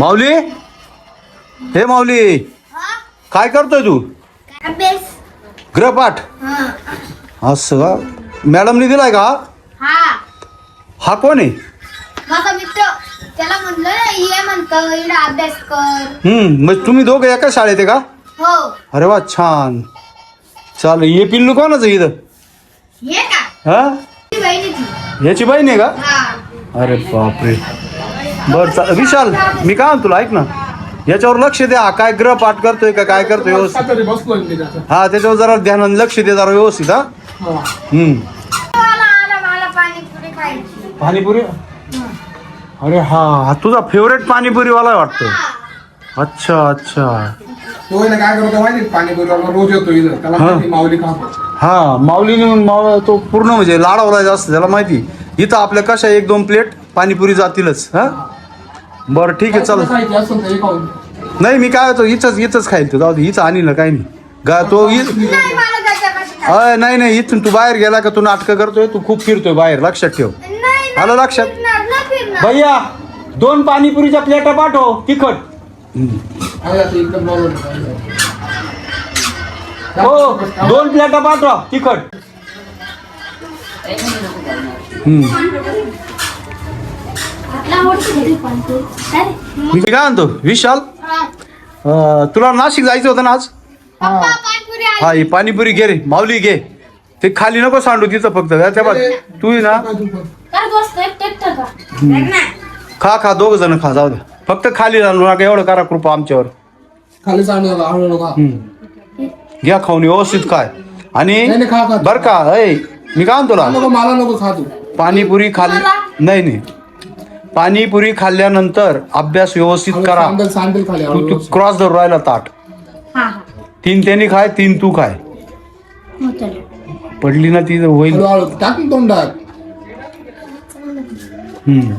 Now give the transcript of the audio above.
माऊली? हे माऊली काय करतोय तू? ग्रहपाठ हा. असं का? मॅडमने दिलाय का? हा. हा कोण आहे? माझा मित्र. त्याला म्हणलं ये म्हणतं इकडे अभ्यास कर. हम्म मग तुम्ही दोघं एका शाळेत आहे का? हो. अरे वा छान. चालेल हे पिल्लू कोणाचं आहे इथं? हे का? हा? ती. बहिणीची याची बहीण आहे का? हा. अरे बापरे. बर चा विशाल मी काय म्हणतो तुला ऐक ना. याच्यावर लक्ष द्या काय ग्रहपाठ करतोय का काय करतोय व्यवस्थित. हा त्याच्यावर जरा ध्यान लक्ष दे जरा व्यवस्थित हा. हा. हम्म. पाणीपुरी खायची. पाणीपुरी? अरे हा हा तुझा फेवरेट पाणीपुरीवाला वाटतं. अच्छा अच्छा. तो आहे ना काय करतो माहिती का? पाणीपुरीवाला रोज येतो इथं. त्याला हा. माहिती माऊली खातो. हा माऊलीने माव तो पूर्ण म्हणजे लाडवला जास्त त्याला माहिती इथं आपल्या कशा एक दोन प्लेट पाणीपुरी जातीलच हा. बरं ठीक आहे चल खायची असेल तरी खाऊन नाही मी काय होतो इथंच इथंच खाईल तू. जाऊ दे हिचं आणील काही नाही. गा तो इ- नाही मला त्याच्यापाशी खायची. अय, नाही नाही इथून तू बाहेर गेला का तू नाटकं करतोय तू खूप फिरतोय बाहेर लक्षात ठेव. नाही नाही आलं लक्षात? फिरणार नाही फिरणार. भैया दोन पाणीपुरीच्या प्लेटा पाठव तिखट. आता एकदम हो दोन प्लेटा पाठवा तिखट. हम्म. मी काय म्हणतो? विशाल. अं, तुला नाशिक जायचं होतं ना आज? पप्पा पाणीपुरी आहे. हा ही पाणीपुरी घे रे. माऊली घे. ते खाली नको सांडू तिचं फक्त. तू ही ना. खा खा दोघ जण खा जाऊ दे. फक्त खाली राहू नका एवढं करा कृपा आमच्यावर. खाली हळूहळू खा. घ्या खाऊन व्यवस्थित काय आणि नाही, नाही, खा, खा. बर का अय मी काय म्हणतो तुला? नको मला नको खा तू. पाणीपुरी खाल्ली नाही नाही. पाणीपुरी खाल्ल्यानंतर अभ्यास व्यवस्थित करा सँडल सँडल खाली तू तू. क्रॉस धरून राहिला ताट हा, हा. तीन त्यांनी खाय तीन तू खाय हो. पडली ना ती होईल हळूहळू टाक ना तोंडात हम्म